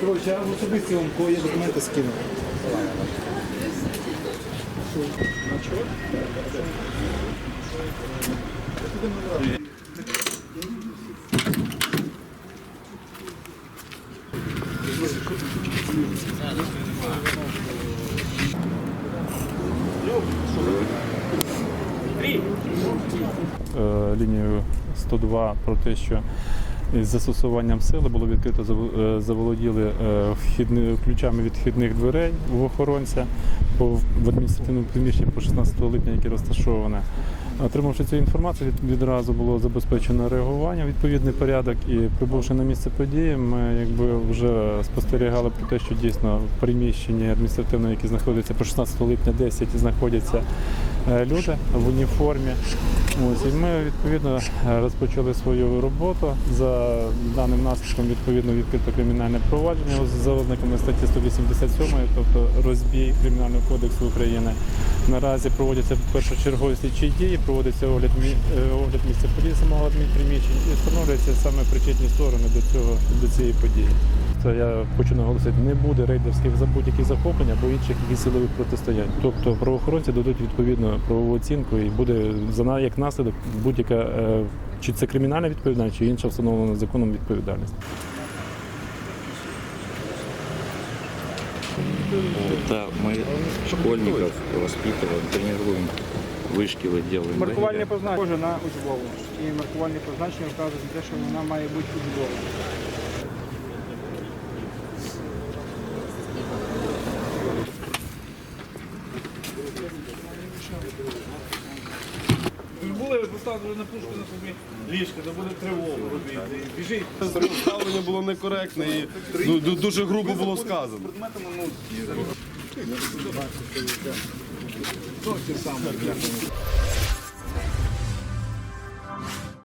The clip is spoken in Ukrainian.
Коротше, я в особисті вам кого є документи скину. е, лінію 102 про те, що із застосуванням сили було відкрито е, заволоділи е, вхідни, ключами від вхідних дверей у охоронця в адміністративному приміщенні по 16 липня, яке розташоване. Отримавши цю інформацію, від- відразу було забезпечено реагування, відповідний порядок, і прибувши на місце події, ми якби вже спостерігали про те, що дійсно в приміщенні адміністративному, яке знаходиться по 16 липня 10, знаходяться люди в уніформі. Ось і ми відповідно розпочали свою роботу. За даним наслідком відповідно відкрито кримінальне провадження за ознаками статті 187, тобто розбій Кримінального кодексу України. Наразі проводяться першочергові слідчі дії, проводиться огляд е, огляд місця події самого адмінприміщення і встановлюються саме причетні сторони до цього до цієї події. Це я хочу наголосити, не буде рейдерських за будь-які захоплення або інших якихось силових протистоянь. Тобто правоохоронці дадуть відповідну правову оцінку і буде за як наслідок будь-яка е, чи це кримінальна відповідальність, чи інша встановлена законом відповідальність. Да, мы школьников воспитываем, тренируем, вышки делаем. Маркувальне позначення схоже на учбову. І маркувальне позначення вказує на те, що вона має бути учбовою. Були поставили на пушку на собі ліжка, то буде тривогу робити. Біжіть. Ставлення було некоректне і ну, ду- дуже грубо було сказано.